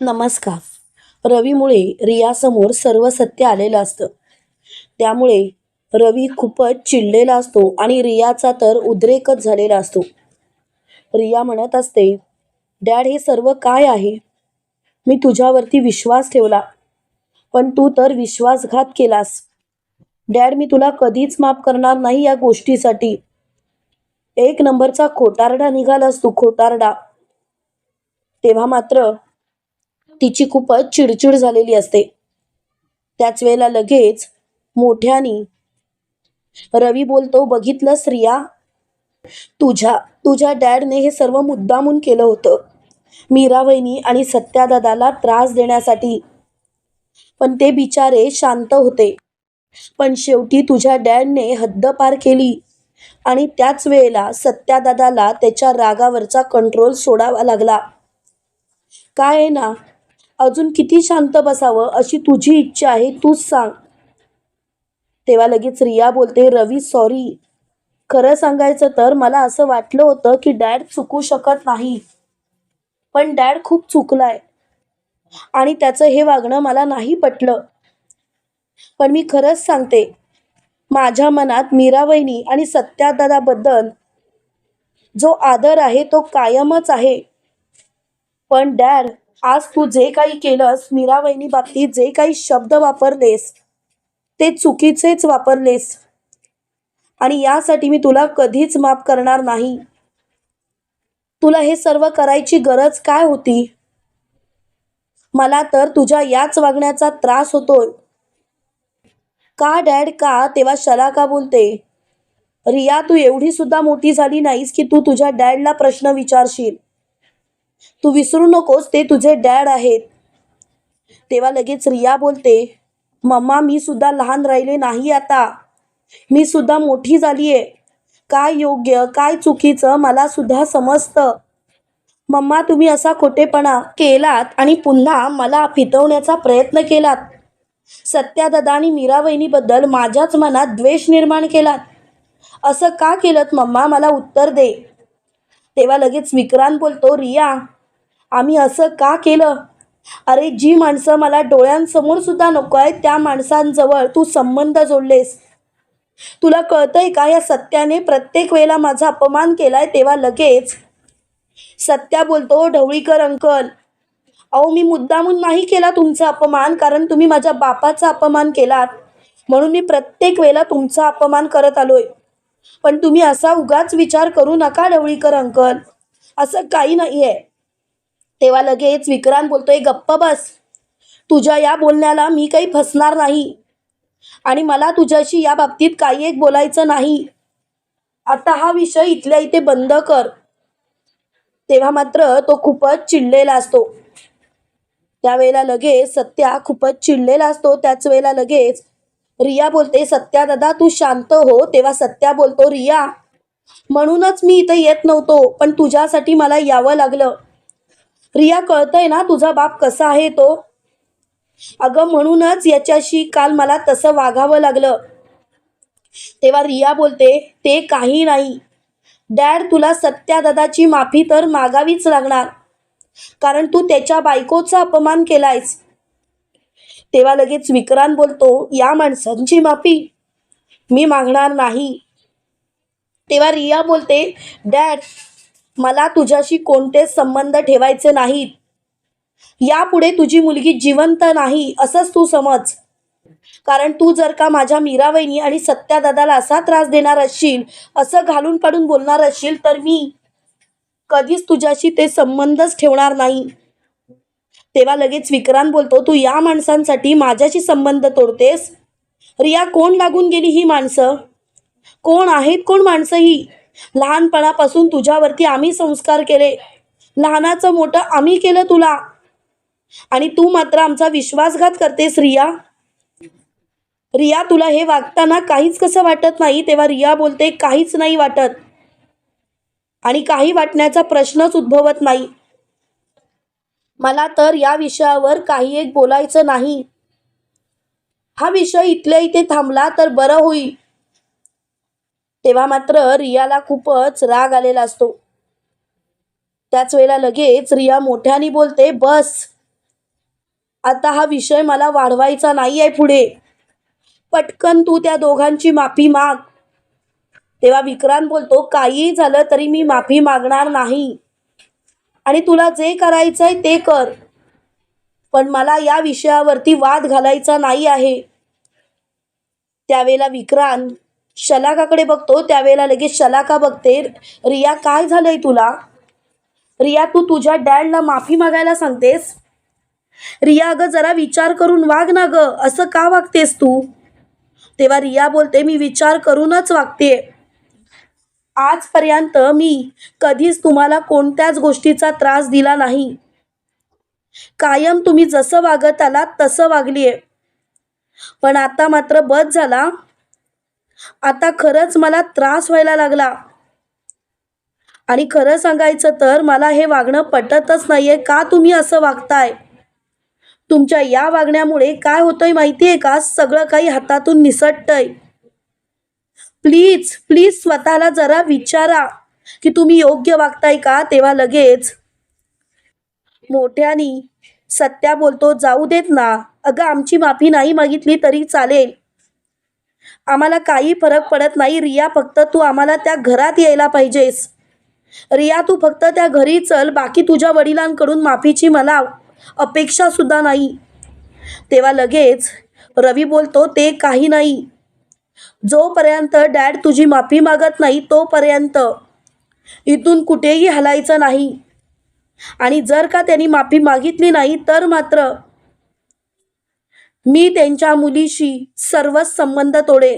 नमस्कार. रवीमुळे रियासमोर सर्व सत्य आलेलं असतं. त्यामुळे रवी खूपच चिडलेला असतो आणि रियाचा तर उद्रेकच झालेला असतो. रिया म्हणत असते डॅड हे सर्व काय आहे? मी तुझ्यावरती विश्वास ठेवला पण तू तर विश्वासघात केलास. डॅड मी तुला कधीच माफ करणार नाही या गोष्टीसाठी. एक नंबरचा खोटारडा निघालास तू खोटारडा. तेव्हा मात्र तिची खूपच चिडचिड झालेली असते. त्याच वेळेला लगेच मोठ्यानी रवी बोलतो बघितलं स्त्रिया तुझ्या तुझ्या डॅडने हे सर्व मुद्दामून केलं होतं. मीरा वहिनी आणि सत्यादादाला त्रास देण्यासाठी. पण ते बिचारे शांत होते. पण शेवटी तुझ्या डॅडने हद्द पार केली आणि त्याच वेळेला सत्यादादाला त्याच्या रागावरचा कंट्रोल सोडावा लागला. काय आहे ना अजून किती शांत बसावं अशी तुझी इच्छा आहे तूच सांग. तेव्हा लगेच रिया बोलते रवी सॉरी खरं सांगायचं तर मला असं वाटलं होतं की डॅड चुकू शकत नाही. पण डॅड खूप चुकलाय. आणि त्याचं हे वागणं मला नाही पटलं. पण मी खरंच सांगते माझ्या मनात मीरा वहिनी आणि सत्यादादाबद्दल जो आदर आहे तो कायमच आहे. पण डॅड आज तू जे काही केलंस मीरा बाबतीत जे काही शब्द वापरलेस ते चुकीचेच वापरलेस. आणि यासाठी मी तुला कधीच माफ करणार नाही. तुला हे सर्व करायची गरज काय होती? मला तर तुझ्या याच वागण्याचा त्रास होतोय. का डॅड का तेव्हा शला का बोलते? रिया तू एवढी सुद्धा मोठी झाली नाहीस की तू तुझ्या डॅडला प्रश्न विचारशील. तू विसरू नकोस ते तुझे डॅड आहेत. तेव्हा लगेच रिया बोलते मम्मा मी सुद्धा लहान राहिले नाही आता. मी सुद्धा मोठी झाली आहे काय योग्य काय चुकीचं मला सुद्धा समजतं. मम्मा तुम्ही असा खोटेपणा केलात आणि पुन्हा मला फितवण्याचा प्रयत्न केलात. सत्यादादा आणि मीरा वहिनीबद्दल माझ्याच मनात द्वेष निर्माण केलात. असं का केलं मम्मा मला उत्तर दे. तेव्हा लगेच विक्रांत बोलतो रिया आम्ही असं का केलं? अरे जी माणसं मला डोळ्यांसमोर सुद्धा नको आहे त्या माणसांजवळ तू संबंध जोडलेस. तुला कळतंय का या सत्याने प्रत्येक वेळेला माझा अपमान केलाय तेव्हा लगेच? सत्या बोलतो ढवळीकर अंकल अहो मी मुद्दामून नाही केला तुमचा अपमान कारण तुम्ही माझ्या बापाचा अपमान केलात. म्हणून मी प्रत्येक वेळेला तुमचा अपमान करत आलोय. पण तुम्ही असा उगाच विचार करू नका ढवळीकर अंकल. असं काही नाही आहे तेव्हा लगेच विक्रांत बोलतोय गप्प बस. तुझ्या या बोलण्याला मी काही फसणार नाही. आणि मला तुझ्याशी या बाबतीत काही एक बोलायचं नाही. आता हा विषय इथल्या इथे बंद कर. तेव्हा मात्र तो खूपच चिडलेला असतो. त्यावेळेला लगेच सत्या खूपच चिडलेला असतो. त्याच वेळेला लगेच रिया बोलते सत्या दादा तू शांत हो तेव्हा सत्या बोलतो रिया म्हणूनच मी इथं येत नव्हतो पण तुझ्यासाठी मला यावं लागलं. रिया कळतंय ना तुझा बाप कसा आहे तो? अगं म्हणूनच याच्याशी काल मला तसं वागावं लागलं. तेव्हा रिया बोलते ते काही नाही. डॅड तुला सत्यादादाची माफी तर मागावीच लागणार. कारण तू त्याच्या बायकोचा अपमान केलायस. तेव्हा लगेच विक्रांत बोलतो या माणसांची माफी मी मागणार नाही. तेव्हा रिया बोलते डॅड मला तुझ्याशी कोणतेच संबंध ठेवायचे नाहीत. यापुढे तुझी मुलगी जिवंत नाही असंच तू समज. कारण तू जर का माझ्या मीरावहिनी आणि सत्यादादाला असा त्रास देणार असशील असं घालून पाडून बोलणार असशील तर मी कधीच तुझ्याशी ते संबंधच ठेवणार नाही. तेव्हा लगेच विक्रांत बोलतो तू या माणसांसाठी माझ्याशी संबंध तोडतेस? रिया कोण लागून गेली ही माणसं? कोण आहेत कोण माणसं ही? लहानपणापासून तुझ्यावरती आम्ही संस्कार केले. लहानाचं मोठं आम्ही केलं तुला. आणि तू मात्र आमचा विश्वासघात करतेस रिया. रिया तुला हे वागताना काहीच कसं वाटत नाही तेव्हा रिया बोलते काहीच नाही वाटत. आणि काही वाटण्याचा प्रश्नच उद्भवत नाही. मला तर या विषयावर काही एक बोलायचं नाही. हा विषय इथल्या इथे थांबला तर बरं होईल. तेव्हा मात्र रियाला खूपच राग आलेला असतो. त्याच वेळेला लगेच रिया मोठ्याने बोलते बस. आता हा विषय मला वाढवायचा नाही आहे पुढे. पटकन तू त्या दोघांची माफी माग. तेव्हा विक्रांत बोलतो काहीही झालं तरी मी माफी मागणार नाही. आणि तुला जे करायचं आहे ते कर. पण मला या विषयावरती वाद घालायचा नाही आहे. त्यावेळेला विक्रांत शलाकाकडे बघतो त्यावेळेला लगेच शलाका बघते रिया काय झालंय तुला? रिया तू तुझ्या डॅडला माफी मागायला सांगतेस? रिया अगं जरा विचार करून वाग ना ग असं का वागतेस तू? तेव्हा रिया बोलते मी विचार करूनच वागते आजपर्यंत मी कधीच तुम्हाला कोणत्याच गोष्टीचा त्रास दिला नाही. कायम तुम्ही जसं वागत आलात तसं वागलीये. पण आता मात्र बस झाला. आता खरंच मला त्रास व्हायला लागला. आणि खरं सांगायचं तर मला हे वागणं पटतच नाहीये. का तुम्ही असं वागताय? तुमच्या या वागण्यामुळे काय होतंय माहितीये का? सगळं काही हातातून निसटतंय. प्लीज प्लीज स्वतःला जरा विचारा की तुम्ही योग्य वागताय का? तेव्हा लगेच. मोठ्यानी सत्या बोलतो जाऊ देत ना. अगं आमची माफी नाही मागितली तरी चालेल. आम्हाला काही फरक पडत नाही. रिया फक्त तू आम्हाला त्या घरात यायला पाहिजेस. रिया तू फक्त त्या घरी चल. बाकी तुझ्या वडिलांकडून माफीची मला अपेक्षा सुद्धा नाही. तेव्हा लगेच रवी बोलतो ते काही नाही. जोपर्यंत डॅड तुझी माफी मागत नाही तोपर्यंत इथून कुठेही हलायचं नाही. आणि जर का त्यांनी माफी मागितली नाही तर मात्र मी त्यांच्या मुलीशी सर्वच संबंध तोडे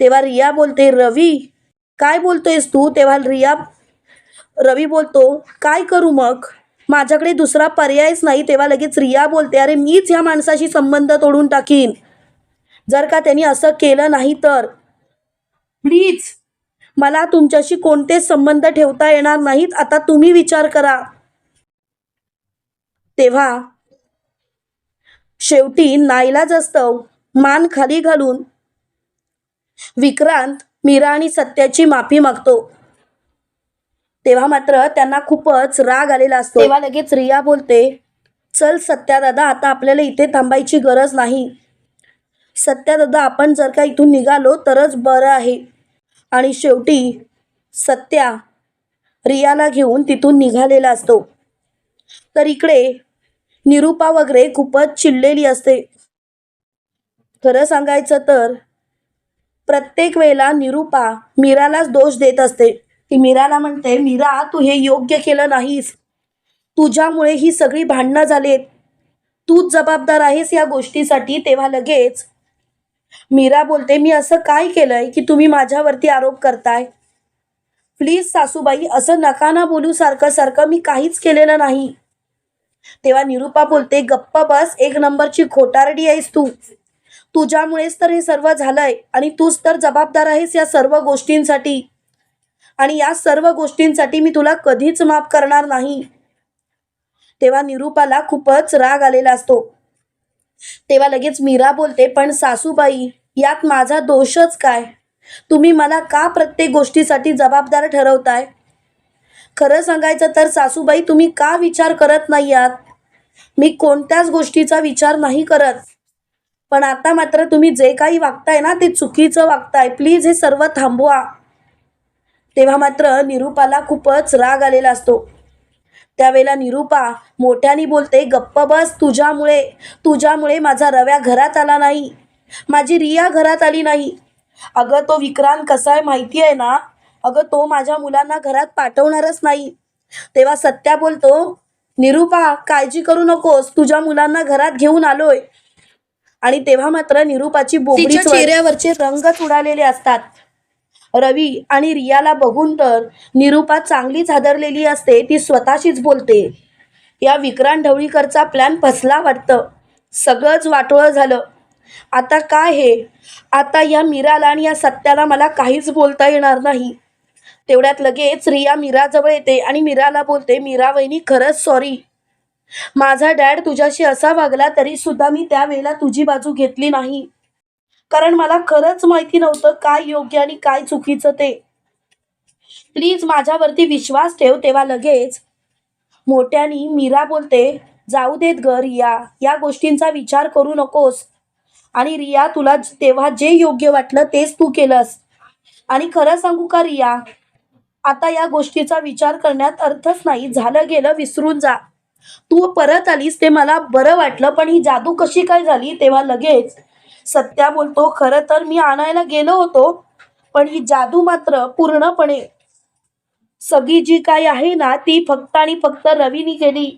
तेव्हा रिया बोलते रवी काय बोलतोयस तू? तेव्हा रिया रवी बोलतो काय करू मग? माझ्याकडे दुसरा पर्यायच नाही. तेव्हा लगेच रिया बोलते अरे मीच ह्या माणसाशी संबंध तोडून टाकीन. जर का त्यांनी असं केलं नाही तर? प्लीज मला तुमच्याशी कोणतेच संबंध ठेवता येणार नाहीत आता तुम्ही विचार करा. तेव्हा शेवटी नाईलाज असतं मान खाली घालून विक्रांत मीरा आणि सत्याची माफी मागतो. तेव्हा मात्र त्यांना खूपच राग आलेला असतो. तेव्हा लगेच रिया बोलते चल सत्या दादा आता आपल्याला इथे थांबायची गरज नाही. सत्या दादा आपण जर का इथून निघालो तरच बरं आहे. आणि शेवटी सत्या रियाला घेऊन तिथून निघालेला असतो. तर इकडे निरुपा वगैरे खूपच चिडलेली असते. खरं सांगायचं तर प्रत्येक वेळेला निरुपा मीरालाच दोष देत असते. ती मीराला म्हणते मीरा तू हे योग्य केलं नाहीस. तुझ्यामुळे ही सगळी भांडणं झालेत. तूच जबाबदार आहेस या गोष्टीसाठी. तेव्हा लगेच मीरा बोलते मी असं काय केलंय की तुम्ही माझ्यावरती आरोप करताय? प्लीज सासूबाई असं नका ना बोलू सारखं सारखं. मी काहीच केलेलं नाही. तेव्हा निरुपा बोलते गप्प बस एक नंबरची खोटारडी आहेस तू. तुझ्यामुळेच तर हे सर्व झालंय आणि तूच तर जबाबदार आहेस या सर्व गोष्टींसाठी. आणि या सर्व गोष्टींसाठी मी तुला कधीच माफ करणार नाही. तेव्हा निरुपाला खूपच राग आलेला असतो. तेव्हा लगेच मीरा बोलते पण सासूबाई यात माझा दोषच काय? तुम्ही मला का प्रत्येक गोष्टीसाठी जबाबदार ठरवताय? खरं सांगायचं तर सासूबाई तुम्ही का विचार करत नाही आहात? मी कोणत्याच गोष्टीचा विचार नाही करत. पण आता मात्र तुम्ही जे काही वागताय ना ते चुकीचं वागताय. प्लीज हे सर्व थांबवा. तेव्हा मात्र निरुपाला खूपच राग आलेला असतो. त्यावेळेला निरुपा मोठ्याने बोलते गप्प बस तुझ्यामुळे. तुझ्यामुळे माझा रव्या घरात आला नाही. माझी रिया घरात आली नाही. अगं तो विक्रांत कसा आहे माहिती आहे ना? अगं तो माझ्या मुलांना घरात पाठवणारच नाही. तेव्हा सत्या बोलतो निरुपा काळजी करू नकोस. तुझ्या मुलांना घरात घेऊन आलोय. आणि तेव्हा मात्र निरुपाची बोबडी चेहऱ्यावरचे रंगच उडालेले असतात. रवी आणि रियाला बघून तर निरूपा चांगलीच हादरलेली असते ती स्वतःशीच बोलते. या विक्रांत ढवळीकरचा प्लॅन फसला वाटतं. सगळंच वाटोळं झालं. आता काय हे? आता या मीराला आणि या सत्याला मला काहीच बोलता येणार नाही. तेवढ्यात लगेच रिया मीराजवळ येते आणि मीराला बोलते मीरा वहिनी खरंच सॉरी माझा डॅड तुझ्याशी असा वागला तरी सुद्धा मी त्यावेळेला तुझी बाजू घेतली नाही. कारण मला खरंच माहिती नव्हतं काय योग्य आणि काय चुकीचं ते. प्लीज माझ्यावरती विश्वास ठेव तेव्हा लगेच. मोठ्यानी मीरा बोलते जाऊ देत ग रिया या गोष्टींचा विचार करू नकोस. आणि रिया तुला तेव्हा जे योग्य वाटलं तेच तू केलंस. आणि खरं सांगू का रिया? आता या गोष्टीचा विचार करण्यात अर्थच नाही. झालं गेलं विसरून जा. तू परत आलीस ते मला बरं वाटलं पण ही जादू कशी काय झाली तेव्हा लगेच सत्या बोलतो खरं तर मी आणायला गेलो होतो पण ही जादू मात्र पूर्णपणे सगळी जी काही आहे ना ती फक्त आणि फक्त रवीनी केली.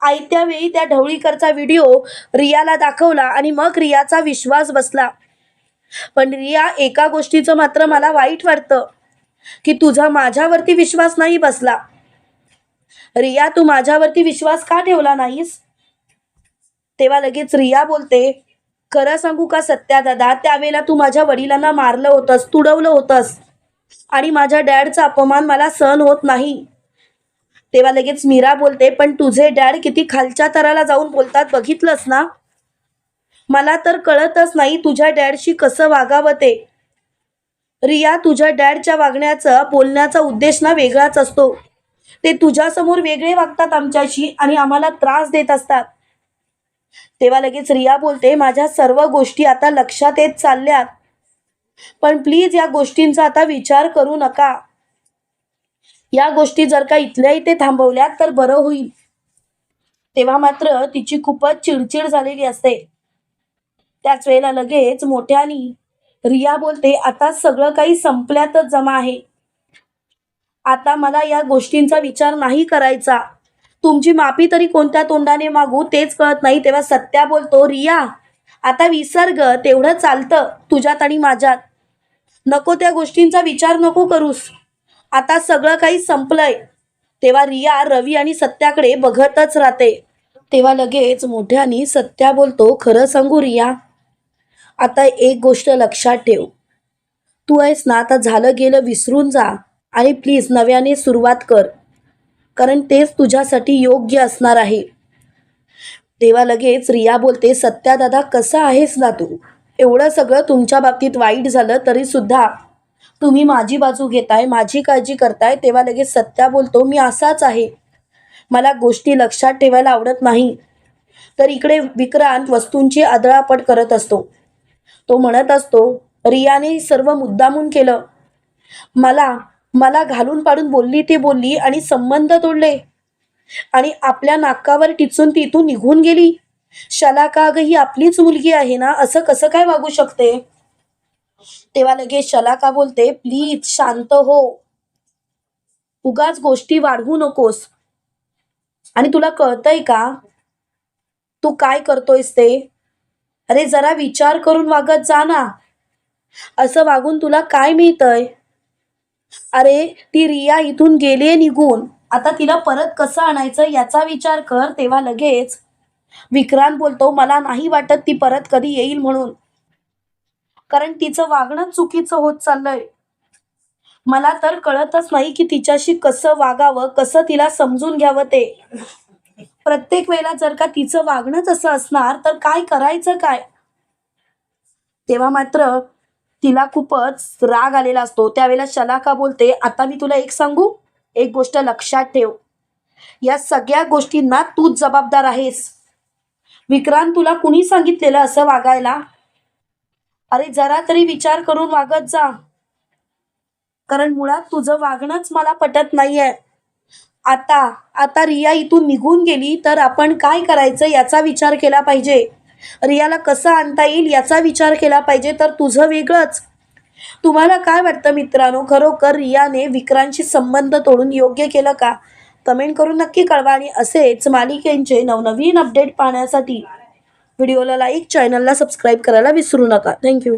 आयत्या वेळी त्या ढवळीकरचा व्हिडिओ रियाला दाखवला आणि मग रियाचा विश्वास बसला. पण रिया एका गोष्टीचं मात्र मला वाईट वाटतं की तुझा माझ्यावरती विश्वास नाही बसला. रिया तू माझ्यावरती विश्वास का ठेवला नाहीस? तेव्हा लगेच रिया बोलते खरं सांगू का सत्या दादा त्यावेळेला तू माझ्या वडिलांना मारलं होतंस तुडवलं होतंस. आणि माझ्या डॅडचा अपमान मला सहन होत नाही. तेव्हा लगेच मीरा बोलते पण तुझे डॅड किती खालच्या तराला जाऊन बोलतात बघितलंस ना? मला तर कळतच नाही तुझ्या डॅडशी कसं वागावं ते. रिया तुझ्या डॅडच्या वागण्याचा बोलण्याचा उद्देश ना वेगळाच असतो. ते तुझ्यासमोर वेगळे वागतात आमच्याशी आणि आम्हाला त्रास देत असतात. तेव्हा लगेच रिया बोलते माझ्या सर्व गोष्टी आता लक्षात येत चालल्यात. पण प्लीज या गोष्टींचा आता विचार करू नका. या गोष्टी जर का इथल्या इथे थांबवल्यात तर बरं होईल. तेव्हा मात्र तिची खूपच चिडचिड झालेली असते. त्याच वेळेला लगेच मोठ्यानी रिया बोलते आता सगळं काही संपल्यातच जमा आहे. आता मला या गोष्टींचा विचार नाही करायचा. तुमची माफी तरी कोणत्या तोंडाने मागू तेच कळत नाही. तेव्हा सत्या बोलतो रिया आता विसर्ग तेवढं चालतं तुझ्यात आणि माझ्यात. नको त्या गोष्टींचा विचार नको करूस. आता सगळं काही संपलंय. तेव्हा रिया रवी आणि सत्याकडे बघतच राहते. तेव्हा लगेच मोठ्याने सत्या बोलतो खरं सांगू रिया आता एक गोष्ट लक्षात ठेव. तू आहेस ना आता झालं गेलं विसरून जा आणि प्लीज नव्याने सुरुवात कर. कारण तेच तुझ्यासाठी योग्य असणार आहे. तेव्हा लगेच रिया बोलते सत्या दादा कसा आहेस ना तू? एवढं सगळं तुमच्या बाबतीत वाईट झालं तरी सुद्धा. तुम्ही माझी बाजू घेताय माझी काळजी करताय. तेव्हा लगेच सत्या बोलतो मी असाच आहे. मला गोष्टी लक्षात ठेवायला आवडत नाही. तर इकडे विक्रांत वस्तूंची आदळापट करत असतो. तो म्हणत असतो रियाने सर्व मुद्दामून केलं. मला मला घालून पाडून बोलली ते बोलली आणि संबंध तोडले. आणि आपल्या नाकावर टिचून ती इथून निघून गेली. शलाका अगं ही आपलीच मुलगी आहे ना असं कसं काय वागू शकते? तेव्हा लगेच शलाका बोलते प्लीज शांत हो. उगाच गोष्टी वाढवू नकोस. आणि तुला कळतंय का? तू काय करतोयस ते? अरे जरा विचार करून वागत जा ना. असं वागून तुला काय मिळतंय? अरे ती रिया इथून गेली निघून. आता तिला परत कसं आणायचं याचा विचार कर तेव्हा लगेच. विक्रांत बोलतो मला नाही वाटत ती परत कधी येईल म्हणून. कारण तिचं वागणं चुकीचं होत चाललंय. मला तर कळतच नाही की तिच्याशी कसं वागावं कसं तिला समजून घ्यावं ते. प्रत्येक वेळेला जर का तिचं वागणंच असं असणार तर काय करायचं काय? तेव्हा मात्र तिला खूपच राग आलेला असतो. त्यावेळेला शलाका बोलते आता मी तुला एक सांगू? एक गोष्ट लक्षात ठेव. या सगळ्या गोष्टींना तूच जबाबदार आहेस. विक्रांत तुला कुणी सांगितलेलं असं वागायला? अरे जरा तरी विचार करून वागत जा. कारण मुळात तुझं वागणंच मला पटत नाहीये. आता आता रिया इथून निघून गेली तर आपण काय करायचं याचा विचार केला पाहिजे. रियाला कसं आणता येईल याचा विचार केला पाहिजे तर तुझं वेगळंच. तुम्हाला काय वाटतं मित्रांनो? खरोखर रियाने विक्रांशी संबंध तोडून योग्य केलं का? कमेंट करून नक्की कळवा आणि असेच मालिकेंचे नवनवीन अपडेट पाहण्यासाठी व्हिडिओला लाईक चॅनलला सबस्क्राईब करायला विसरू नका. थँक्यू